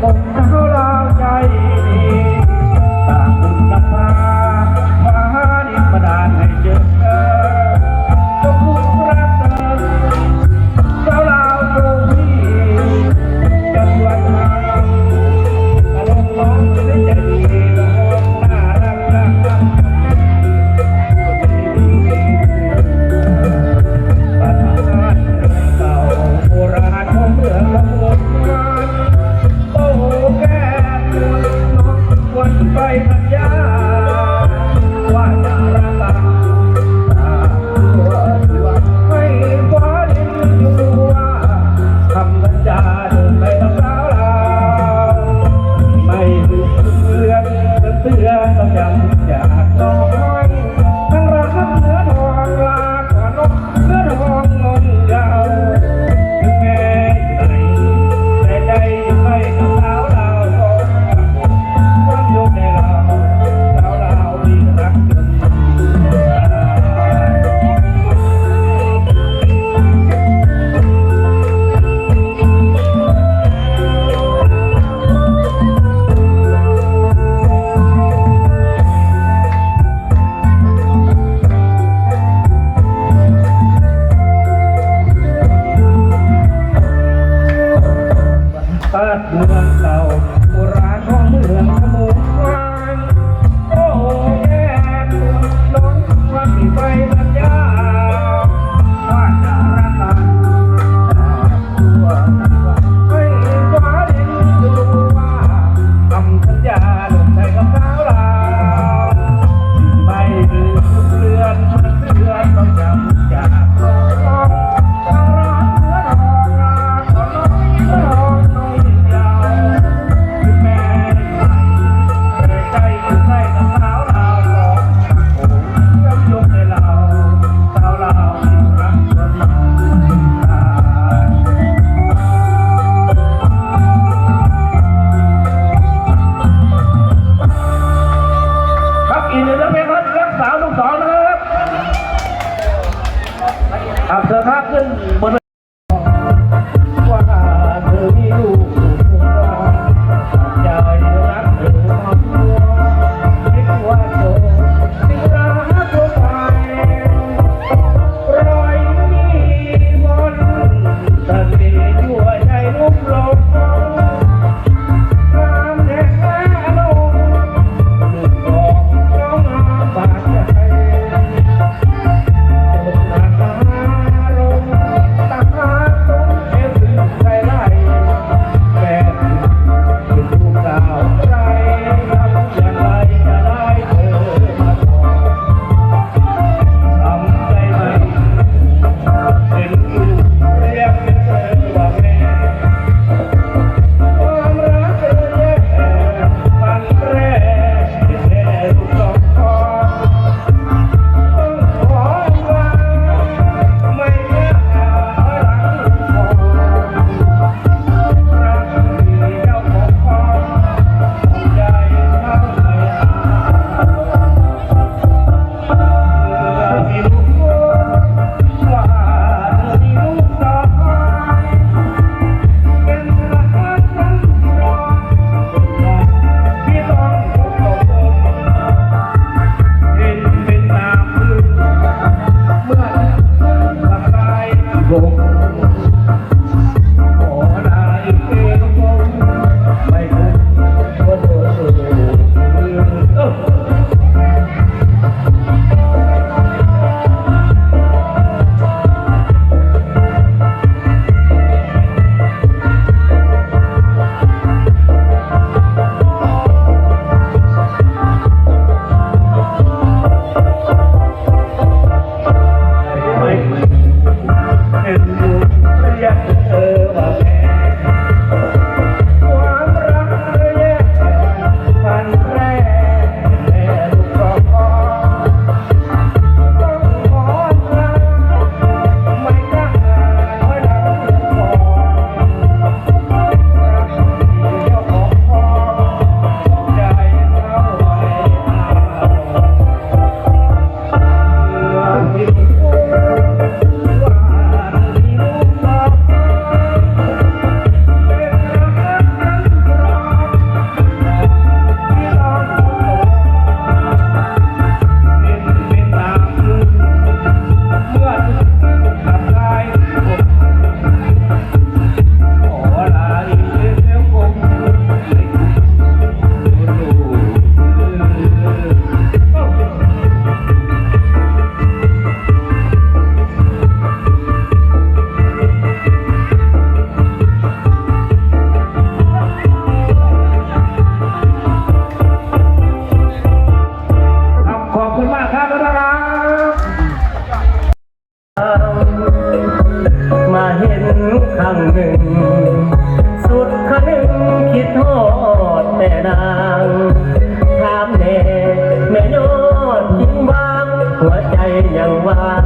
Thank. Fatma. เธอข้าขึ้นบน ครั้งหนึ่ง สุดครั้งคิดทอดแม่นางถามแน่แม่ยอดจริงบ้าง หัวใจยังว่าง